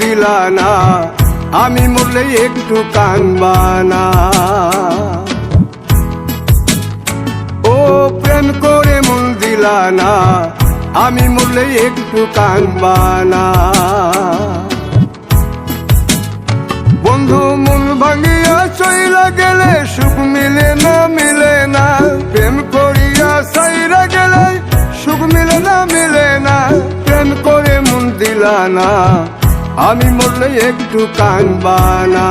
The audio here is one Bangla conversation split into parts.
দিলা না, আমি মরলে একটু কানবানা ও প্রেম করে মন দিলা না, আমি মরলে একটু কানবানা বন্ধু, মন ভাঙিয়া চইলা গেলে সুখ মিলে না মিলে মন দিলা না আমি মরলে একটু কানবানা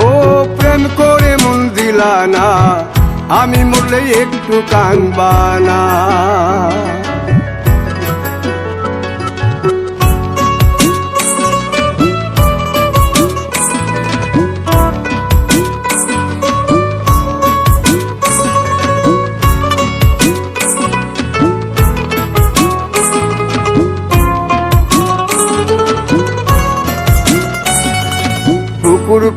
ও প্রেম করে মন দিলানা, আমি মরলে একটু কানবানা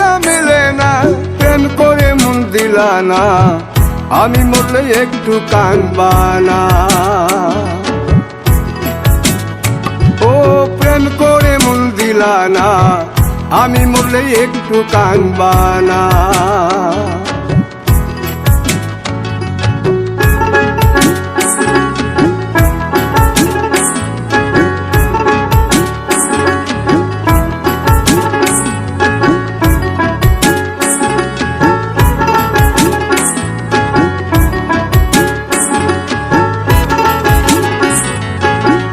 না মিলে না, প্রেম করে মন দিলা না। আমি মরলে একটু কানবানা ও, প্রেম করে মন দিলা না, আমি মরলে একটু কানবানা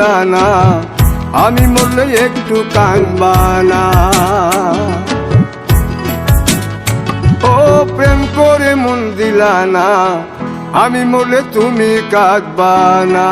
মন দিলা না আমি মরলে একটু কানবানা ও প্রেম করে মন দিলা না আমি মরলে তুমি কাঁদবানা।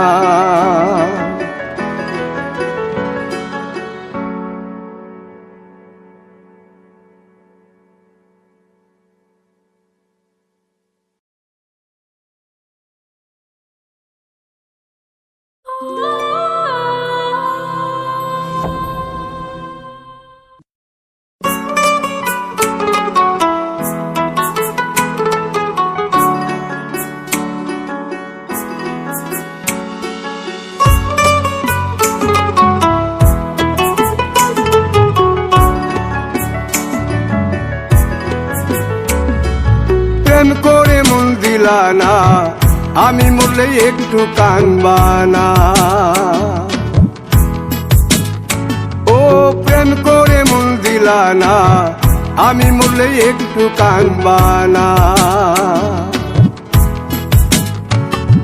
প্রেম করে মন দিলা না, আমি মরলে একটু কানবানা ও প্রেম করে মন দিলা না, আমি মরলে একটু কানবানা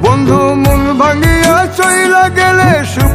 বন্ধু মন ভাঙিয়া চইলা গেলে সুখ